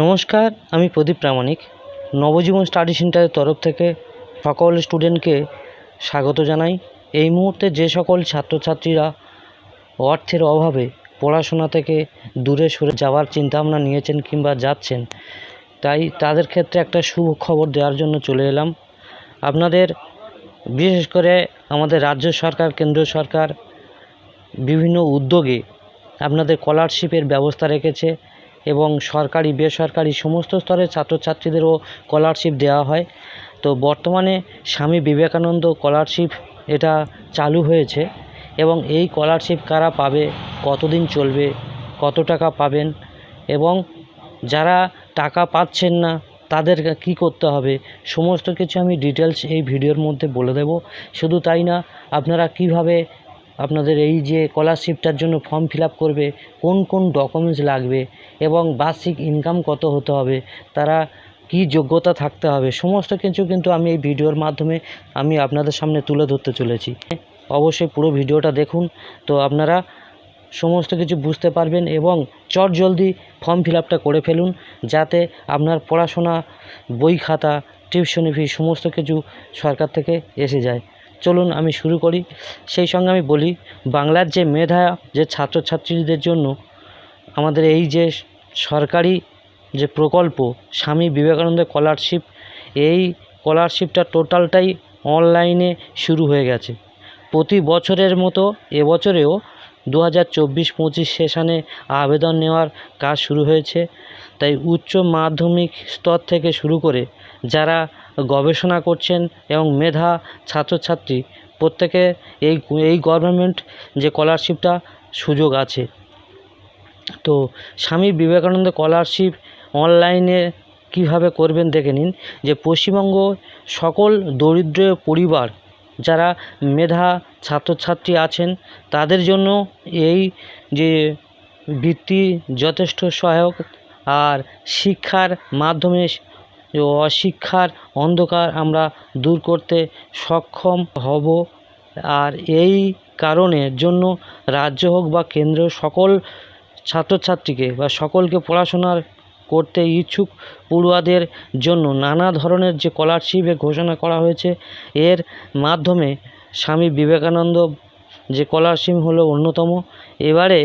নমস্কার, আমি প্রদীপ প্রামাণিক। নবজীবন স্টাডি সেন্টারের তরফ থেকে সকল স্টুডেন্টকে স্বাগত জানাই। এই মুহূর্তে যে সকল ছাত্রছাত্রীরা অর্থের অভাবে পড়াশোনা থেকে দূরে সরে যাওয়ার চিন্তাভাবনা নিয়েছেন কিংবা যাচ্ছেন, তাই তাদের ক্ষেত্রে একটা শুভ খবর দেওয়ার জন্য চলে এলাম। আপনাদের, বিশেষ করে আমাদের রাজ্য সরকার, কেন্দ্র সরকার, বিভিন্ন উদ্যোগে আপনাদের স্কলারশিপের ব্যবস্থা রেখেছে। এবং সরকারি, বেসরকারি সমস্ত স্তরের ছাত্রছাত্রীদেরও স্কলারশিপ দেওয়া হয়। তো বর্তমানে স্বামী বিবেকানন্দ স্কলারশিপ এটা চালু হয়েছে এবং এই স্কলারশিপ কারা পাবে, কতদিন চলবে, কত টাকা পাবেন এবং যারা টাকা পাচ্ছেন না, তাদের কী করতে হবে, সমস্ত কিছু আমি ডিটেলস এই ভিডিওর মধ্যে বলে দেব। শুধু তাই না, আপনারা কীভাবে আপনাদের এই যে স্কলারশিপটার জন্য ফর্ম ফিল করবে, কোন কোন ডকুমেন্টস লাগবে এবং বার্ষিক ইনকাম কত হতে হবে, তারা কি যোগ্যতা থাকতে হবে, সমস্ত কিছু কিন্তু আমি এই ভিডিওর মাধ্যমে আমি আপনাদের সামনে তুলে ধরতে চলেছি। অবশ্যই পুরো ভিডিওটা দেখুন, তো আপনারা সমস্ত কিছু বুঝতে পারবেন এবং চট জলদি ফর্ম ফিল করে ফেলুন, যাতে আপনার পড়াশোনা, বই খাতা টিউশনি ফি সমস্ত কিছু সরকার থেকে এসে যায়। চলুন আমি শুরু করি। সেই সঙ্গে আমি বলি, বাংলার যে মেধা, যে ছাত্রছাত্রীদের জন্য আমাদের এই যে সরকারি যে প্রকল্প, স্বামী বিবেকানন্দ স্কলারশিপ, এই স্কলারশিপটা টোটালটাই অনলাইনে শুরু হয়ে গেছে। প্রতি বছরের মতো এবছরেও দু হাজার চব্বিশ পঁচিশ সেশনে আবেদন নেওয়ার কাজ শুরু হয়েছে। তাই উচ্চ মাধ্যমিক স্তর থেকে শুরু করে যারা গবেষণা করছেন এবং মেধা ছাত্রছাত্রী। প্রত্যেকে এই এই গভর্নমেন্ট যে স্কলারশিপটা সুযোগ আছে। তো স্বামী বিবেকানন্দ স্কলারশিপ অনলাইনে কীভাবে করবেন দেখে নিন যে পশ্চিমবঙ্গ সকল দরিদ্র পরিবার যারা মেধা ছাত্রছাত্রী আছেন তাদের জন্য এই যে বৃত্তি যথেষ্ট সহায়ক আর শিক্ষার মাধ্যমে অশিক্ষার অন্ধকার আমরা দূর করতে সক্ষম হব। আর এই কারণের জন্য রাজ্য হোক বা কেন্দ্র সকল ছাত্রছাত্রীকে বা সকলকে পড়াশোনার করতে ইচ্ছুক পড়ুয়াদের জন্য নানা ধরনের যে স্কলারশিপের ঘোষণা করা হয়েছে, এর মাধ্যমে স্বামী বিবেকানন্দ যে স্কলারশিপ হলো অন্যতম। এবারে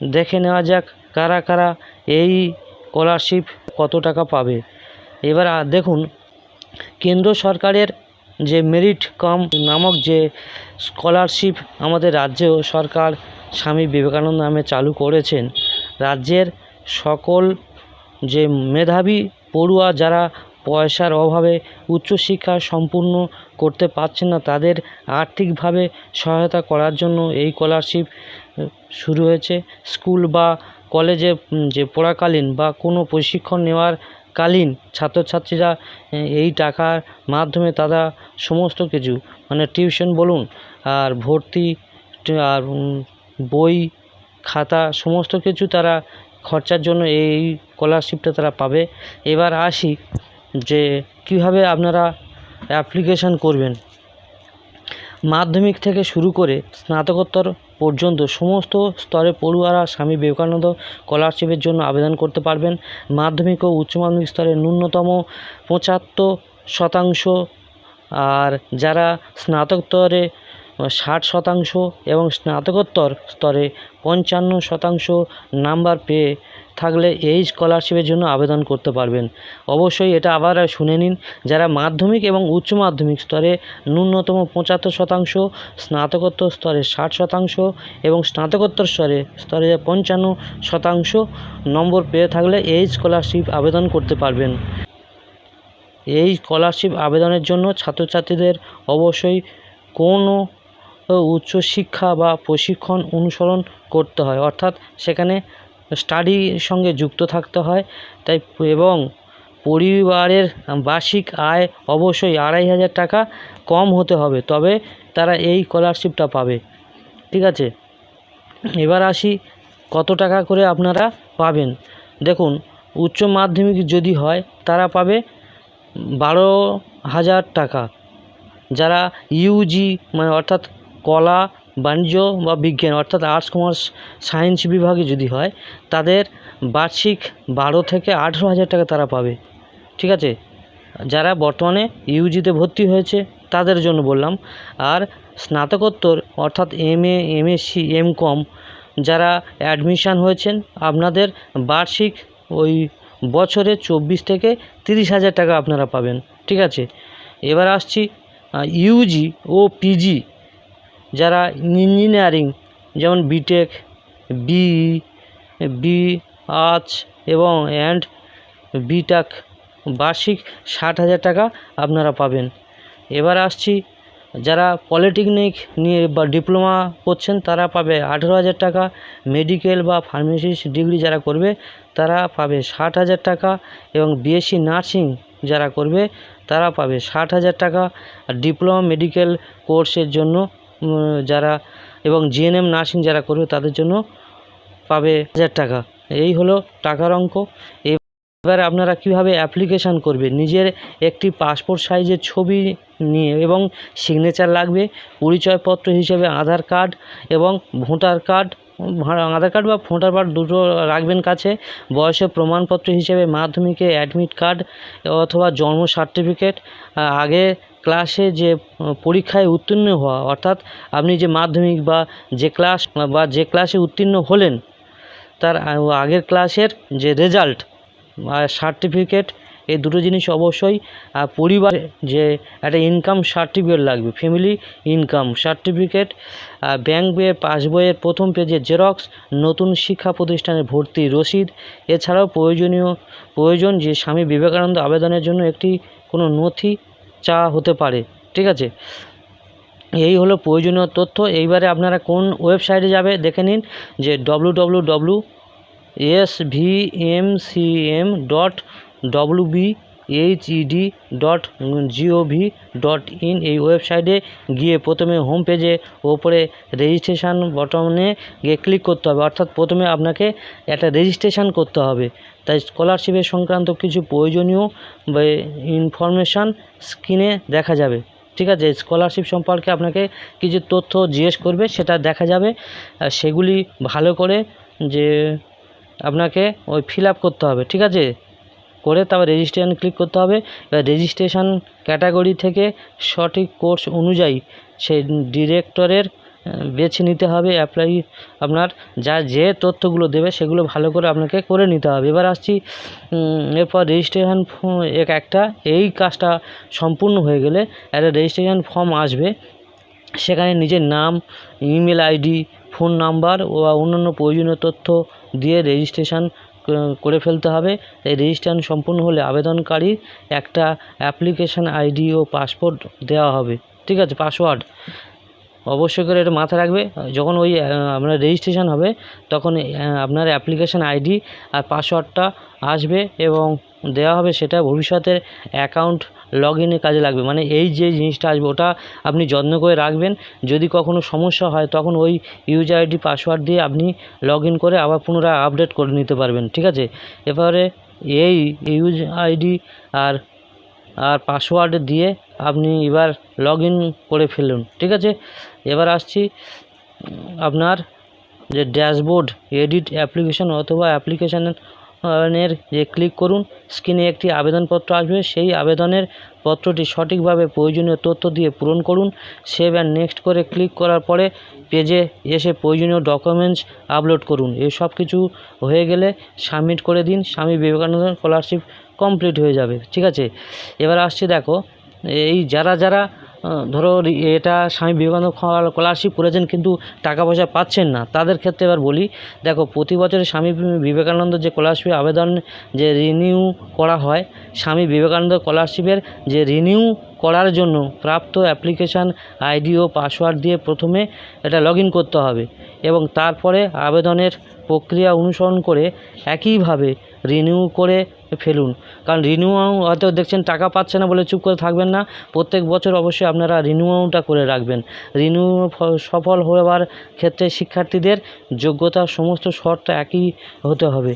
দেখে নেওয়া যাক কারা কারা এই স্কলারশিপ কত টাকা পাবে। এবার দেখুন, কেন্দ্র সরকারের যে মেরিট কম নামক যে স্কলারশিপ আমাদের রাজ্যেও সরকার স্বামী বিবেকানন্দ নামে চালু করেছেন, রাজ্যের সকল যে মেধাবী পড়ুয়া যারা পয়সার অভাবে উচ্চশিক্ষা সম্পূর্ণ করতে পারছেন না, তাদের আর্থিকভাবে সহায়তা করার জন্য এই স্কলারশিপ শুরু হয়েছে। স্কুল বা কলেজে যে পড়াকালীন বা কোনো প্রশিক্ষণ নেওয়ার কালীন ছাত্রছাত্রীরা এই টাকার মাধ্যমে তারা সমস্ত কিছু মানে টিউশন বলুন আর ভর্তি আর বই, খাতা সমস্ত কিছু তারা খরচার জন্য এই স্কলারশিপটা তারা পাবে। এবার আসি যে কীভাবে আপনারা অ্যাপ্লিকেশান করবেন। মাধ্যমিক থেকে শুরু করে স্নাতকোত্তর পর্যন্ত সমস্ত স্তরে পড়ুয়ারা স্বামী বিবেকানন্দ স্কলারশিপের জন্য আবেদন করতে পারবেন। মাধ্যমিক ও উচ্চ মাধ্যমিক স্তরে ন্যূনতম পঁচাত্তর শতাংশ। আর যারা স্নাতকোত্তরে ষাট শতাংশ এবং স্নাতকোত্তর স্তরে পঞ্চান্ন শতাংশ নাম্বার পেয়ে থাকলে এই স্কলারশিপের জন্য আবেদন করতে পারবেন। অবশ্যই এটা আবার শুনে নিন, যারা মাধ্যমিক এবং উচ্চ মাধ্যমিক স্তরে ন্যূনতম পঁচাত্তর শতাংশ, স্নাতকোত্তর স্তরে ষাট শতাংশ এবং স্নাতকোত্তর স্তরে স্তরে পঞ্চান্ন শতাংশ নম্বর পেয়ে থাকলে এই স্কলারশিপ আবেদন করতে পারবেন। এই স্কলারশিপ আবেদনের জন্য ছাত্রছাত্রীদের অবশ্যই কোনো উচ্চশিক্ষা বা প্রশিক্ষণ অনুসরণ করতে হয়। অর্থাৎ সেখানে স্টাডির সঙ্গে যুক্ত থাকতে হয়। তাই এবং পরিবারের বার্ষিক আয় অবশ্যই আড়াই হাজার টাকা কম হতে হবে। তবে তারা এই স্কলারশিপটা পাবে। ঠিক আছে? এবার আসি কত টাকা করে আপনারা পাবেন। দেখুন, উচ্চ মাধ্যমিক যদি হয়, তারা পাবে বারো হাজার টাকা। যারা ইউজি মানে অর্থাৎ কলা, বাণিজ্য বা বিজ্ঞান, অর্থাৎ আর্টস কমার্স সায়েন্স বিভাগে যদি হয়, তাদের বার্ষিক বারো থেকে আঠেরো হাজার টাকা তারা পাবে। ঠিক আছে? যারা বর্তমানে ইউজিতে ভর্তি হয়েছে, তাদের জন্য বললাম। আর স্নাতকোত্তর, অর্থাৎ M A MSc M com যারা অ্যাডমিশান হয়েছেন, আপনাদের বার্ষিক ওই বছরে চব্বিশ থেকে তিরিশ হাজার টাকা আপনারা পাবেন। ঠিক আছে? এবার আসছি ইউজি ও পিজি যারা ইঞ্জিনিয়ারিং, যেমন বিটেক বিই বি আর্টস এবং অ্যান্ড বিটাক বার্ষিক ষাট হাজার টাকা আপনারা পাবেন। এবার আসছি, যারা পলিটেকনিক নিয়ে বা ডিপ্লোমা করছেন, তারা পাবে আঠেরো হাজার টাকা। মেডিকেল বা ফার্মেসিস্ট ডিগ্রি যারা করবে, তারা পাবে ষাট হাজার টাকা। এবং বিএসসি নার্সিং যারা করবে, তারা পাবে ষাট হাজার টাকা। আর ডিপ্লোমা মেডিকেল কোর্সের জন্য যারা এবং জিএনএম নার্সিং যারা করবে তাদের জন্য পাবে হাজার টাকা। এই হলো টাকার অঙ্ক। এবার আপনারা কীভাবে অ্যাপ্লিকেশান করবে? নিজের একটি পাসপোর্ট সাইজের ছবি নিয়ে এবং সিগনেচার লাগবে, পরিচয়পত্র হিসেবে আধার কার্ড এবং ভোটার কার্ড আধার কার্ড বা ভোটার কার্ড দুটো রাখবেন কাছে। বয়সের প্রমাণপত্র হিসেবে মাধ্যমিকে অ্যাডমিট কার্ড অথবা জন্ম সার্টিফিকেট আগে ক্লাসে যে পরীক্ষায় উত্তীর্ণ হওয়া, অর্থাৎ আপনি যে মাধ্যমিক বা যে ক্লাস বা যে ক্লাসে উত্তীর্ণ হলেন, তার আগের ক্লাসের যে রেজাল্ট সার্টিফিকেট এই দুটো জিনিস অবশ্যই পরিবার যে একটা ইনকাম সার্টিফিকেট লাগবে ফ্যামিলি ইনকাম সার্টিফিকেট ব্যাংক বইয়ের পাসবইয়ের প্রথম পেজে জেরক্স নতুন শিক্ষা প্রতিষ্ঠানে ভর্তি রসিদ, এছাড়াও প্রয়োজনীয়, প্রয়োজন যে স্বামী বিবেকানন্দ আবেদনের জন্য একটি কোনো নথি চা হতে পারে, ঠিক আছে? এই হলো প্রয়োজনীয় তথ্য। এইবারে আপনারা কোন ওয়েবসাইটে যাবে দেখে নিন, যে W W W S V M C M dot W B H ED dot GOV dot in এই ওয়েবসাইটে গিয়ে প্রথমে হোম পেজে ওপরে রেজিস্ট্রেশন বটনে গিয়ে ক্লিক করতে হবে। অর্থাৎ প্রথমে আপনাকে একটা রেজিস্ট্রেশন করতে হবে। তাই স্কলারশিপের সংক্রান্ত কিছু প্রয়োজনীয় ইনফরমেশান স্ক্রিনে দেখা যাবে। ঠিক আছে? স্কলারশিপ সম্পর্কে আপনাকে কিছু তথ্য জিজ্ঞেস করবে, সেটা দেখা যাবে। সেগুলি ভালো করে যে আপনাকে ওই ফিল করতে হবে। ঠিক আছে? করে তারপর রেজিস্ট্রেশন ক্লিক করতে হবে। এবার রেজিস্ট্রেশন ক্যাটাগরি থেকে সঠিক কোর্স অনুযায়ী সেই ডিরেক্টরের বেছে নিতে হবে অ্যাপ্লাই আপনার যা যে তথ্যগুলো দেবে সেগুলো ভালো করে আপনাকে করে নিতে হবে। এবার আসছি এরপর রেজিস্ট্রেশন এক একটা, এই কাজটা সম্পূর্ণ হয়ে গেলে একটা রেজিস্ট্রেশন ফর্ম আসবে। সেখানে নিজের নাম ইমেল আইডি ফোন নাম্বার ও অন্যান্য প্রয়োজনীয় তথ্য দিয়ে রেজিস্ট্রেশন করে ফেলতে হবে। এই রেজিস্ট্রেশন সম্পূর্ণ হলে আবেদনকারীর একটা অ্যাপ্লিকেশান আইডি ও পাসপোর্ট দেওয়া হবে। ঠিক আছে? পাসওয়ার্ড অবশ্যই করে এটা মাথায় রাখবে। যখন ওই আপনার রেজিস্ট্রেশন হবে, তখন আপনার অ্যাপ্লিকেশান আইডি আর পাসওয়ার্ডটা আসবে এবং দেওয়া হবে, সেটা ভবিষ্যতের অ্যাকাউন্ট লগ ইনের কাজে লাগবে। মানে এই যে জিনিসটা আসবে, ওটা আপনি যত্ন করে রাখবেন। যদি কখনো সমস্যা হয়, তখন ওই ইউজার আইডি পাসওয়ার্ড দিয়ে আপনি লগ ইন করে আবার পুনরায় আপডেট করে নিতে পারবেন, ঠিক আছে? এবারে এই ইউজ আইডি আর আর পাসওয়ার্ড দিয়ে আপনি এবার লগ ইন করে ফেলুন, ঠিক আছে? এবার আসছি আপনার যে ড্যাশবোর্ড এডিট অ্যাপ্লিকেশন অথবা অ্যাপ্লিকেশানের এর যে ক্লিক করুন স্ক্রিনে একটি আবেদনপত্র আসবে। সেই আবেদনের পত্রটি সঠিকভাবে প্রয়োজনীয় তথ্য দিয়ে পূরণ করুন। সেভ অ্যান্ড নেক্সট করে ক্লিক করার পরে পেজে এসে প্রয়োজনীয় ডকুমেন্টস আপলোড করুন। এই সব কিছু হয়ে গেলে সাবমিট করে দিন। স্বামী বিবেকানন্দ স্কলারশিপ কমপ্লিট হয়ে যাবে। ঠিক আছে? এবার আসছে দেখো, এই যারা যারা ধরো এটা স্বামী বিবেকানন্দ স্কলারশিপ করেছেন কিন্তু টাকা পয়সা পাচ্ছেন না। তাদের ক্ষেত্রে এবার বলি, দেখো, প্রতি বছরে স্বামী বিবেকানন্দ যে স্কলারশিপের আবেদন যে রিনিউ করা হয়, স্বামী বিবেকানন্দ স্কলারশিপের যে রিনিউ করার জন্য প্রাপ্ত অ্যাপ্লিকেশান আইডি ও পাসওয়ার্ড দিয়ে প্রথমে এটা লগ করতে হবে এবং তারপরে আবেদনের প্রক্রিয়া অনুসরণ করে একইভাবে রিনিউ করে ফেলুন। কারণ রিনিউ হয়তো দেখছেন টাকা পাচ্ছে না বলে চুপ করে থাকবেন না। প্রত্যেক বছর অবশ্যই আপনারা রিনিউটা করে রাখবেন। রিনিউ সফল হওয়ার ক্ষেত্রে শিক্ষার্থীদের যোগ্যতার সমস্ত শর্ত একই হতে হবে।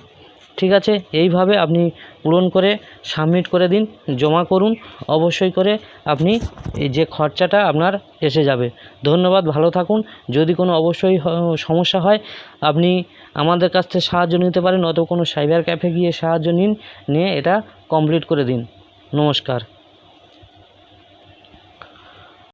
ঠিক আছে? এইভাবে আপনি পূরণ করে সাবমিট করে দিন, জমা করুন। অবশ্যই করে আপনি এই যে খরচাটা আপনার এসে যাবে। ধন্যবাদ, ভালো থাকুন। যদি কোনো অবশ্যই সমস্যা হয়, আপনি আমাদের কাছ থেকে সাহায্য নিতে পারেন অত কোনো সাইবার ক্যাফে গিয়ে সাহায্য নিন, নিয়ে এটা কমপ্লিট করে দিন। নমস্কার।